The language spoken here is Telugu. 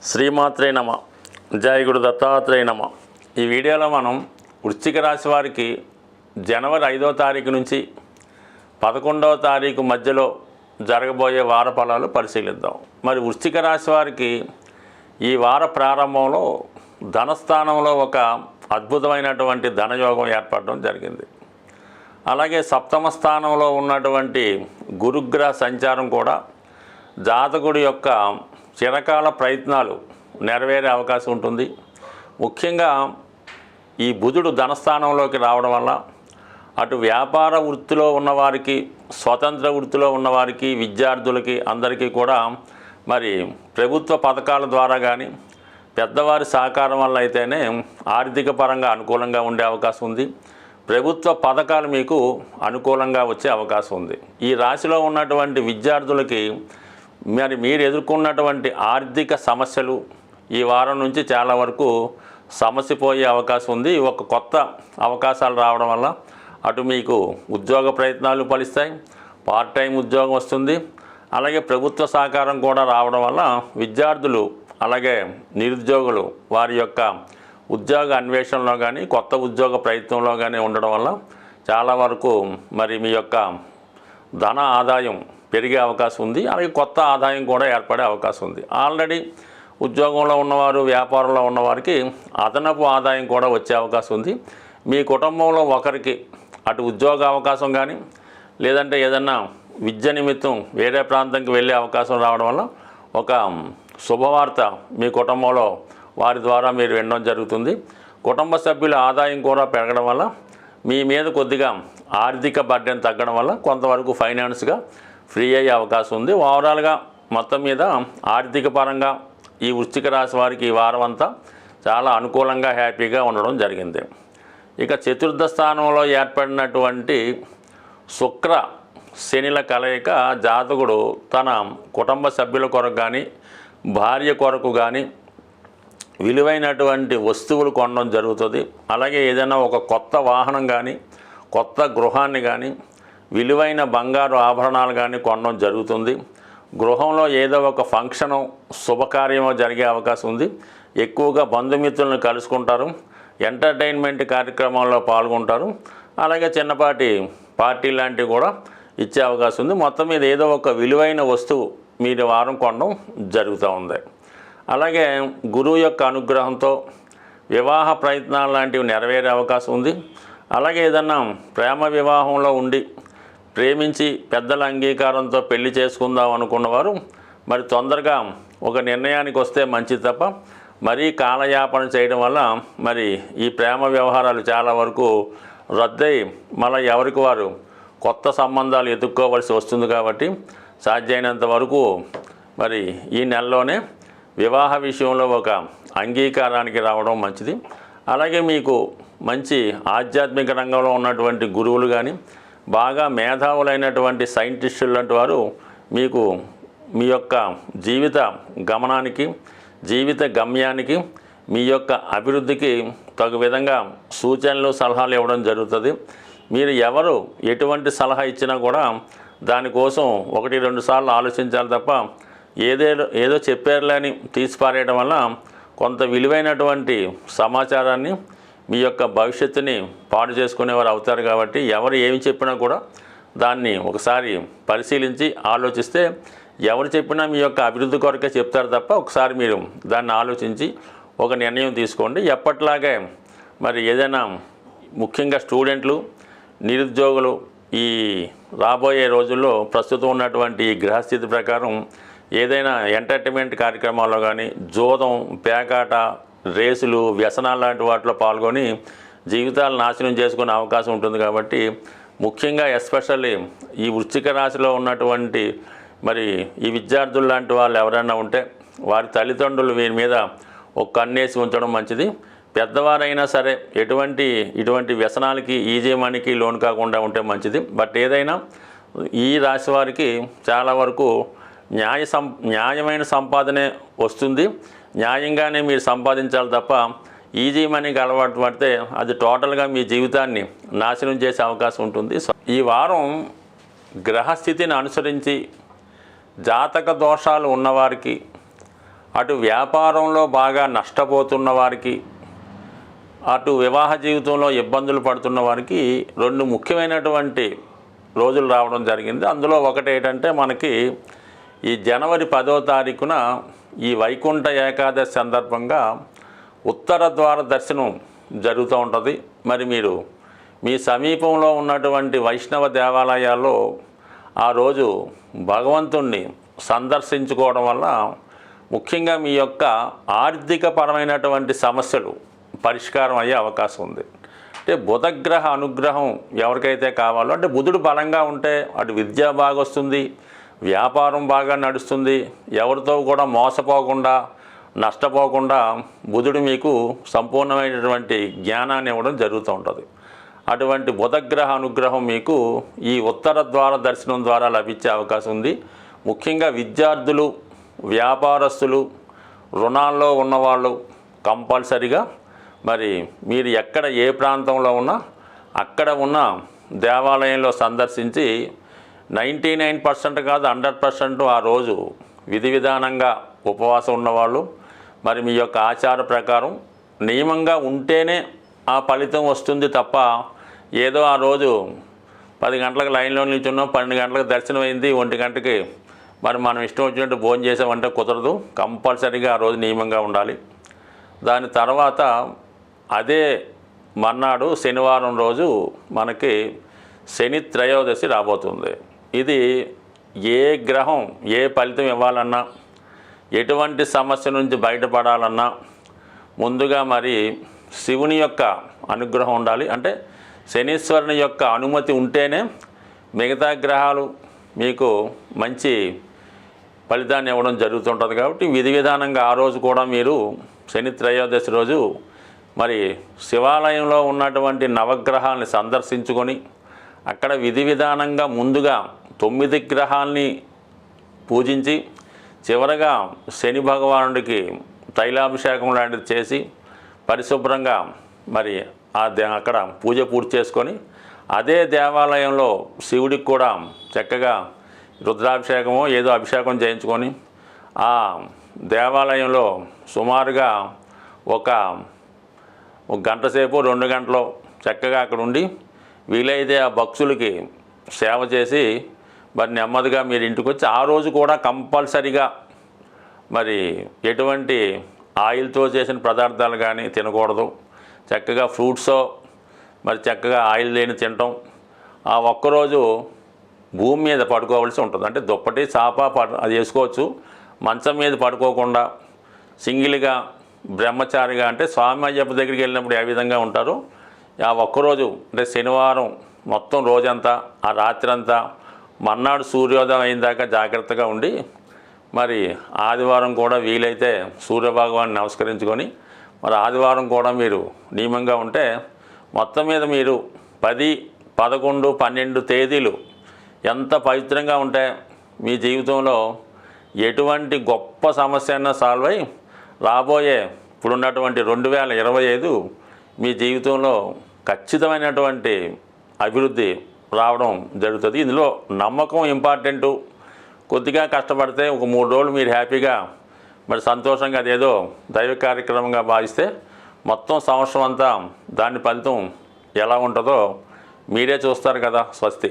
శ్రీమాత్రే నమ. జయగుడు దత్తాత్రేయ నమ. ఈ వీడియోలో మనం వృశ్చిక రాశి వారికి జనవరి ఐదో తారీఖు నుంచి పదకొండవ తారీఖు మధ్యలో జరగబోయే వార ఫలాలు పరిశీలిద్దాం. మరి వృశ్చిక రాశి వారికి ఈ వార ప్రారంభంలో ధనస్థానంలో ఒక అద్భుతమైనటువంటి ధనయోగం ఏర్పడడం జరిగింది. అలాగే సప్తమ స్థానంలో ఉన్నటువంటి గురుగ్రహ సంచారం కూడా జాతకుడి యొక్క చిరకాల ప్రయత్నాలు నెరవేరే అవకాశం ఉంటుంది. ముఖ్యంగా ఈ బుధుడు ధనస్థానంలోకి రావడం వల్ల అటు వ్యాపార వృత్తిలో ఉన్నవారికి స్వతంత్ర వృత్తిలో ఉన్నవారికి విద్యార్థులకి అందరికీ కూడా మరి ప్రభుత్వ పథకాల ద్వారా కానీ పెద్దవారి సహకారం వల్ల అయితేనే ఆర్థిక పరంగా అనుకూలంగా ఉండే అవకాశం ఉంది. ప్రభుత్వ పథకాలు మీకు అనుకూలంగా వచ్చే అవకాశం ఉంది. ఈ రాశిలో ఉన్నటువంటి విద్యార్థులకి మరి మీరు ఎదుర్కొన్నటువంటి ఆర్థిక సమస్యలు ఈ వారం నుంచి చాలా వరకు సమస్యపోయే అవకాశం ఉంది. ఒక కొత్త అవకాశాలు రావడం వల్ల అటు మీకు ఉద్యోగ ప్రయత్నాలు ఫలిస్తాయి. పార్ట్ టైం ఉద్యోగం వస్తుంది. అలాగే ప్రభుత్వ సహకారం కూడా రావడం వల్ల విద్యార్థులు అలాగే నిరుద్యోగులు వారి యొక్క ఉద్యోగ అన్వేషణలో కానీ కొత్త ఉద్యోగ ప్రయత్నంలో కానీ ఉండడం వల్ల చాలా వరకు మరి మీ యొక్క ధన ఆదాయం పెరిగే అవకాశం ఉంది. అలాగే కొత్త ఆదాయం కూడా ఏర్పడే అవకాశం ఉంది. ఆల్రెడీ ఉద్యోగంలో ఉన్నవారు వ్యాపారంలో ఉన్నవారికి అదనపు ఆదాయం కూడా వచ్చే అవకాశం ఉంది. మీ కుటుంబంలో ఒకరికి అటు ఉద్యోగ అవకాశం కానీ లేదంటే ఏదన్నా విద్య నిమిత్తం వేరే ప్రాంతంకి వెళ్ళే అవకాశం రావడం వల్ల ఒక శుభవార్త మీ కుటుంబంలో వారి ద్వారా మీరు వినడం జరుగుతుంది. కుటుంబ సభ్యుల ఆదాయం కూడా పెరగడం వల్ల మీ మీద కొద్దిగా ఆర్థిక బడ్డెన్ తగ్గడం వల్ల కొంతవరకు ఫైనాన్స్గా ఫ్రీ అయ్యే అవకాశం ఉంది. ఓవరాల్గా మొత్తం మీద ఆర్థిక పరంగా ఈ వృశ్చిక రాశి వారికి ఈ వారం అంతా చాలా అనుకూలంగా హ్యాపీగా ఉండడం జరిగింది. ఇక చతుర్థ స్థానంలో ఏర్పడినటువంటి శుక్ర శనిల కలయిక జాతకుడు తన కుటుంబ సభ్యుల కొరకు కానీ భార్య కొరకు కానీ విలువైనటువంటి వస్తువులు కొనడం జరుగుతుంది. అలాగే ఏదైనా ఒక కొత్త వాహనం కానీ కొత్త గృహాన్ని కానీ విలువైన బంగారు ఆభరణాలు కానీ కొనడం జరుగుతుంది. గృహంలో ఏదో ఒక ఫంక్షను శుభకార్యమో జరిగే అవకాశం ఉంది. ఎక్కువగా బంధుమిత్రులను కలుసుకుంటారు. ఎంటర్టైన్మెంట్ కార్యక్రమాల్లో పాల్గొంటారు. అలాగే చిన్నపాటి పార్టీ లాంటివి కూడా ఇచ్చే అవకాశం ఉంది. మొత్తం మీద ఏదో ఒక విలువైన వస్తువు మీరు వారం కొనడం జరుగుతూ ఉంది. అలాగే గురువు యొక్క అనుగ్రహంతో వివాహ ప్రయత్నాలు లాంటివి నెరవేరే అవకాశం ఉంది. అలాగే ఏదన్నా ప్రేమ వివాహంలో ఉండి ప్రేమించి పెద్దల అంగీకారంతో పెళ్ళి చేసుకుందాం అనుకున్నవారు మరి తొందరగా ఒక నిర్ణయానికి వస్తే మంచిది తప్ప మరీ కాలయాపన చేయడం వల్ల మరి ఈ ప్రేమ వ్యవహారాలు చాలా వరకు రద్దయి మళ్ళీ ఎవరికి వారు కొత్త సంబంధాలు ఎదుర్కోవలసి వస్తుంది కాబట్టి సాధ్యమైనంత వరకు మరి ఈ నెలలోనే వివాహ విషయంలో ఒక అంగీకారానికి రావడం మంచిది. అలాగే మీకు మంచి ఆధ్యాత్మిక రంగంలో ఉన్నటువంటి గురువులు కానీ బాగా మేధావులైనటువంటి సైంటిస్టులు లాంటి వారు మీకు మీ యొక్క జీవిత గమనానికి జీవిత గమ్యానికి మీ యొక్క అభివృద్ధికి తగు విధంగా సూచనలు సలహాలు ఇవ్వడం జరుగుతుంది. మీరు ఎవరు ఎటువంటి సలహా ఇచ్చినా కూడా దానికోసం ఒకటి రెండు సార్లు ఆలోచించాలి తప్ప ఏదేదో ఏదో చెప్పారులేని తీసిపారేయడం వల్ల కొంత విలువైనటువంటి సమాచారాన్ని మీ యొక్క భవిష్యత్తుని పాడు చేసుకునేవారు అవుతారు కాబట్టి ఎవరు ఏమి చెప్పినా కూడా దాన్ని ఒకసారి పరిశీలించి ఆలోచిస్తే ఎవరు చెప్పినా మీ యొక్క అభివృద్ధి కొరకే చెప్తారు తప్ప ఒకసారి మీరు దాన్ని ఆలోచించి ఒక నిర్ణయం తీసుకోండి. ఎప్పట్లాగే మరి ఏదైనా ముఖ్యంగా స్టూడెంట్లు నిరుద్యోగులు ఈ రాబోయే రోజుల్లో ప్రస్తుతం ఉన్నటువంటి ఈ గ్రహస్థితి ప్రకారం ఏదైనా ఎంటర్టైన్మెంట్ కార్యక్రమాల్లో కానీ జోదం పేకాట రేసులు వ్యసనాలు లాంటి వాటిలో పాల్గొని జీవితాలు నాశనం చేసుకునే అవకాశం ఉంటుంది కాబట్టి ముఖ్యంగా ఎస్పెషల్లీ ఈ వృశ్చిక రాశిలో ఉన్నటువంటి మరి ఈ విద్యార్థులు లాంటి వాళ్ళు ఎవరైనా ఉంటే వారి తల్లిదండ్రులు వీరి మీద ఒక కన్నేసి ఉంచడం మంచిది. పెద్దవారైనా సరే ఎటువంటి ఇటువంటి వ్యసనాలకి ఈజీ మనీకి లోన్ కాకుండా ఉంటే మంచిది. బట్ ఏదైనా ఈ రాశి వారికి చాలా వరకు న్యాయ సం న్యాయమైన సంపాదనే వస్తుంది. న్యాయంగానే మీరు సంపాదించాలి తప్ప ఈజీ మనీకి అలవాటు పడితే అది టోటల్గా మీ జీవితాన్ని నాశనం చేసే అవకాశం ఉంటుంది. సో ఈ వారం గ్రహస్థితిని అనుసరించి జాతక దోషాలు ఉన్నవారికి అటు వ్యాపారంలో బాగా నష్టపోతున్న వారికి అటు వివాహ జీవితంలో ఇబ్బందులు పడుతున్న వారికి రెండు ముఖ్యమైనటువంటి రోజులు రావడం జరిగింది. అందులో ఒకటి ఏంటంటే మనకి ఈ జనవరి పదో తారీఖున ఈ వైకుంఠ ఏకాదశి సందర్భంగా ఉత్తర ద్వార దర్శనం జరుగుతూ ఉంటుంది. మరి మీరు మీ సమీపంలో ఉన్నటువంటి వైష్ణవ దేవాలయాల్లో ఆ రోజు భగవంతుణ్ణి సందర్శించుకోవడం వల్ల ముఖ్యంగా మీ యొక్క ఆర్థికపరమైనటువంటి సమస్యలు పరిష్కారం అయ్యే అవకాశం ఉంది. అంటే బుధగ్రహ అనుగ్రహం ఎవరికైతే కావాలో అంటే బుధుడు బలంగా ఉంటే అటు విద్య బాగా వస్తుంది వ్యాపారం బాగా నడుస్తుంది ఎవరితో కూడా మోసపోకుండా నష్టపోకుండా బుధుడు మీకు సంపూర్ణమైనటువంటి జ్ఞానాన్ని ఇవ్వడం జరుగుతూ ఉంటుంది. అటువంటి బుధగ్రహ అనుగ్రహం మీకు ఈ ఉత్తర ద్వార దర్శనం ద్వారా లభించే అవకాశం ఉంది. ముఖ్యంగా విద్యార్థులు వ్యాపారస్తులు రుణాల్లో ఉన్నవాళ్ళు కంపల్సరిగా మరి మీరు ఎక్కడ ఏ ప్రాంతంలో ఉన్నా అక్కడ ఉన్న దేవాలయంలో సందర్శించి నైంటీ నైన్ పర్సెంట్ కాదు హండ్రెడ్ పర్సెంట్ ఆ రోజు విధి విధానంగా ఉపవాసం ఉన్నవాళ్ళు. మరి మీ యొక్క ఆచార ప్రకారం నియమంగా ఉంటేనే ఆ ఫలితం వస్తుంది తప్ప ఏదో ఆ రోజు పది గంటలకు లైన్లో నిల్చున్నాం పన్నెండు గంటలకు దర్శనం అయింది ఒంటి గంటకి మరి మనం ఇష్టం వచ్చినట్టు భోజనం చేసామంటే కుదరదు. కంపల్సరీగా ఆ రోజు నియమంగా ఉండాలి. దాని తర్వాత అదే మర్నాడు శనివారం రోజు మనకి శని త్రయోదశి రాబోతుంది. ఇది ఏ గ్రహం ఏ ఫలితం ఇవ్వాలన్నా ఎటువంటి సమస్య నుంచి బయటపడాలన్నా ముందుగా మరి శివుని యొక్క అనుగ్రహం ఉండాలి. అంటే శనీశ్వరుని యొక్క అనుమతి ఉంటేనే మిగతా గ్రహాలు మీకు మంచి ఫలితాన్ని ఇవ్వడం జరుగుతుంటుంది కాబట్టి విధి విధానంగా ఆ రోజు కూడా మీరు శని త్రయోదశి రోజు మరి శివాలయంలో ఉన్నటువంటి నవగ్రహాలని సందర్శించుకొని అక్కడ విధి విధానంగా ముందుగా తొమ్మిది గ్రహాల్ని పూజించి చివరగా శని భగవానుడికి తైలాభిషేకం లాంటిది చేసి పరిశుభ్రంగా మరి ఆ దే అక్కడ పూజ పూర్తి చేసుకొని అదే దేవాలయంలో శివుడికి కూడా చక్కగా రుద్రాభిషేకమో ఏదో అభిషేకం చేయించుకొని ఆ దేవాలయంలో సుమారుగా ఒక ఒక గంట సేపు రెండు గంటలు చక్కగా అక్కడ ఉండి వీలైతే ఆ భక్తులకి సేవ చేసి మరి నెమ్మదిగా మీరు ఇంటికి వచ్చి ఆ రోజు కూడా కంపల్సరిగా మరి ఎటువంటి ఆయిల్తో చేసిన పదార్థాలు కానీ తినకూడదు. చక్కగా ఫ్రూట్సో మరి చక్కగా ఆయిల్ లేని తినటం ఆ ఒక్కరోజు భూమి మీద పడుకోవాల్సి ఉంటుంది. అంటే దుప్పటి చాప అది వేసుకోవచ్చు. మంచం మీద పడుకోకుండా సింగిల్గా బ్రహ్మచారిగా అంటే స్వామి అయ్యప్ప దగ్గరికి వెళ్ళినప్పుడు ఏ విధంగా ఉంటారో? ఆ ఒక్కరోజు అంటే శనివారం మొత్తం రోజంతా ఆ రాత్రి అంతా మర్నాడు సూర్యోదయం అయిన దాకా జాగ్రత్తగా ఉండి మరి ఆదివారం కూడా వీలైతే సూర్యభగవాన్ని నమస్కరించుకొని మరి ఆదివారం కూడా మీరు నియమంగా ఉంటే మొత్తం మీద మీరు పది పదకొండు పన్నెండు తేదీలు ఎంత పవిత్రంగా ఉంటే మీ జీవితంలో ఎటువంటి గొప్ప సమస్య అయినా సాల్వ్ అయి రాబోయే ఇప్పుడున్నటువంటి రెండు వేల ఇరవై ఐదు మీ జీవితంలో ఖచ్చితమైనటువంటి అభివృద్ధి రావడం జరుగుతుంది. ఇందులో నమ్మకం ఇంపార్టెంటు. కొద్దిగా కష్టపడితే ఒక మూడు రోజులు మీరు హ్యాపీగా మరి సంతోషంగా అదేదో దైవ కార్యక్రమంగా భావిస్తే మొత్తం సంవత్సరం అంతా దాని ఫలితం ఎలా ఉంటుందో మీరే చూస్తారు కదా స్వస్తి.